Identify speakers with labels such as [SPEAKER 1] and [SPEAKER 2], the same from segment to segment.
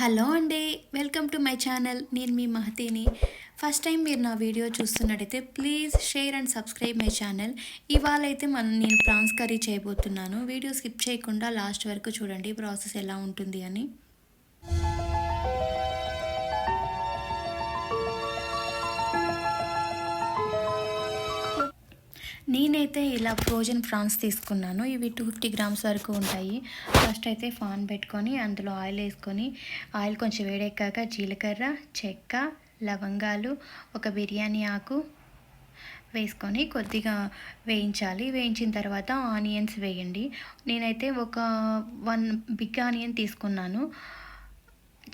[SPEAKER 1] Hello అండి welcome to my channel నేను మీ మహతీని. First time మీరు నా వీడియో చూస్తున్నట్టయితే please share and subscribe my channel. ఇవాళ అయితే మనం నేను ప్రాన్స్ కర్రీ చేయబోతున్నాను. వీడియో స్కిప్ చేయకుండా లాస్ట్ వరకు చూడండి ప్రాసెస్ ఎలా ఉంటుంది అని. నేనైతే ఇలా ఫ్రోజన్ ప్రాన్స్ తీసుకున్నాను. ఇవి టూ ఫిఫ్టీ గ్రామ్స్ వరకు ఉంటాయి. ఫస్ట్ అయితే ఫాన్ పెట్టుకొని అందులో ఆయిల్ వేసుకొని ఆయిల్ కొంచెం వేడెక్కాక జీలకర్ర చెక్క లవంగాలు ఒక బిర్యానీ ఆకు వేసుకొని కొద్దిగా వేయించాలి. వేయించిన తర్వాత ఆనియన్స్ వేయండి. నేనైతే ఒక వన్ బిగ్ ఆనియన్ తీసుకున్నాను.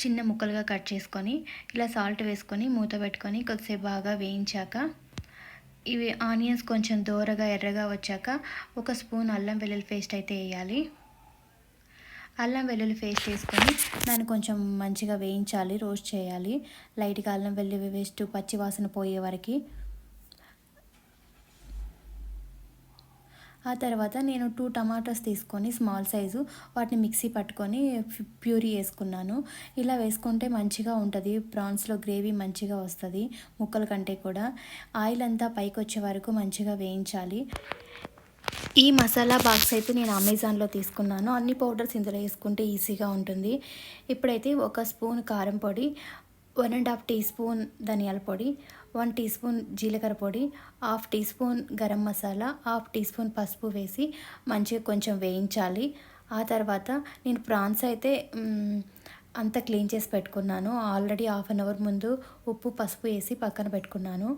[SPEAKER 1] చిన్న ముక్కలుగా కట్ చేసుకొని ఇలా సాల్ట్ వేసుకొని మూత పెట్టుకొని కొద్దిసేపు బాగా వేయించాక ఇవి ఆనియన్స్ కొంచెం దోరగా ఎర్రగా వచ్చాక ఒక స్పూన్ అల్లం వెల్లుల్లి పేస్ట్ అయితే వేయాలి. అల్లం వెల్లుల్లి పేస్ట్ వేసుకొని దాన్ని కొంచెం మంచిగా వేయించాలి రోస్ట్ చేయాలి. లైట్గా అల్లం వెల్లుల్లి వేస్ట్ పచ్చి వాసన పోయే వరకు ఆ తర్వాత నేను టూ టమాటోస్ తీసుకొని స్మాల్ సైజు వాటిని మిక్సీ పట్టుకొని ప్యూరీ వేసుకున్నాను. ఇలా వేసుకుంటే మంచిగా ఉంటుంది. ప్రాన్స్లో గ్రేవీ మంచిగా వస్తుంది ముక్కల కంటే కూడా. ఆయిల్ అంతా పైకి వచ్చే వరకు మంచిగా వేయించాలి. ఈ మసాలా బాక్స్ అయితే నేను అమెజాన్లో తీసుకున్నాను. అన్ని పౌడర్స్ ఇందులో వేసుకుంటే ఈజీగా ఉంటుంది. ఇప్పుడైతే ఒక స్పూన్ కారం పొడి one and half teaspoon ధనియాల పొడి వన్ టీ స్పూన్ జీలకర్ర పొడి half teaspoon garam masala half teaspoon పసుపు వేసి మంచిగా కొంచెం వేయించాలి. ఆ తర్వాత నేను ప్రాన్స్ అయితే అంతా క్లీన్ చేసి పెట్టుకున్నాను. ఆల్రెడీ హాఫ్ అన్ అవర్ ముందు ఉప్పు పసుపు వేసి పక్కన పెట్టుకున్నాను.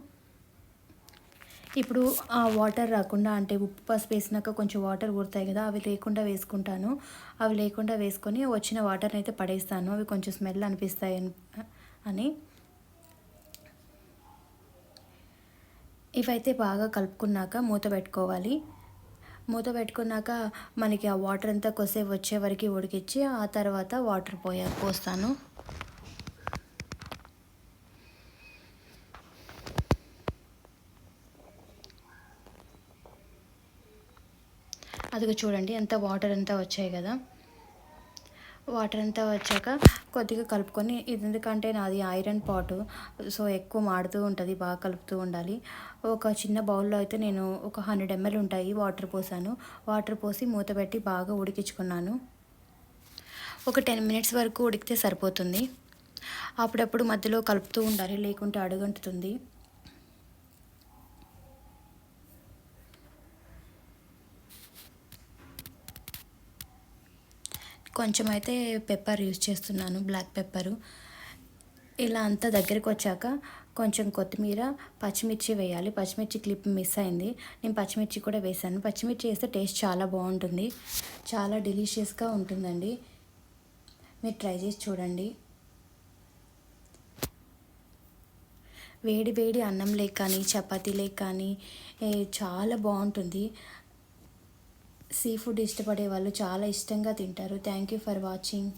[SPEAKER 1] ఇప్పుడు ఆ వాటర్ రాకుండా అంటే ఉప్పు పసుపు వేసినాక కొంచెం వాటర్ ఊరుతాయి కదా అవి లేకుండా వేసుకుంటాను. అవి లేకుండా వేసుకొని వచ్చిన వాటర్ని అయితే పడేస్తాను. అవి కొంచెం స్మెల్ అనిపిస్తాయి అని ఇవైతే బాగా కలుపుకున్నాక మూత పెట్టుకోవాలి. మూత పెట్టుకున్నాక మనకి ఆ వాటర్ అంతా కొసేపు వచ్చే వరకు ఉడికిచ్చి ఆ తర్వాత వాటర్ పోయా పోస్తాను. అదిగో చూడండి ఎంత వాటర్ అంతా వచ్చాయి కదా. వాటర్ అంతా వచ్చాక కొద్దిగా కలుపుకొని ఇది ఎందుకంటే నాది ఐరన్ పాటు సో ఎక్కువ మాడుతూ ఉంటుంది బాగా కలుపుతూ ఉండాలి. ఒక చిన్న బౌల్లో అయితే నేను ఒక హండ్రెడ్ ఎంఎల్ ఉంటాయి వాటర్ పోసాను. వాటర్ పోసి మూత పెట్టి బాగా ఉడికించుకున్నాను. ఒక టెన్ మినిట్స్ వరకు ఉడికితే సరిపోతుంది. అప్పుడప్పుడు మధ్యలో కలుపుతూ ఉండాలి లేకుంటే అడుగంటుతుంది. కొంచెం అయితే పెప్పర్ యూజ్ చేస్తున్నాను బ్లాక్ పెప్పరు. ఇలా అంతా దగ్గరికి వచ్చాక కొంచెం కొత్తిమీర పచ్చిమిర్చి వేయాలి. పచ్చిమిర్చి క్లిప్ మిస్ అయింది. నేను పచ్చిమిర్చి కూడా వేసాను పచ్చిమిర్చి వేస్తే టేస్ట్ చాలా బాగుంటుంది. చాలా డెలిషియస్గా ఉంటుందండి. మీరు ట్రై చేసి చూడండి. వేడి వేడి అన్నం లేక కానీ చపాతీ లేక కానీ చాలా బాగుంటుంది. సీ ఫుడ్ ఇష్టపడే వాళ్ళు చాలా ఇష్టంగా తింటారు. Thank you for watching.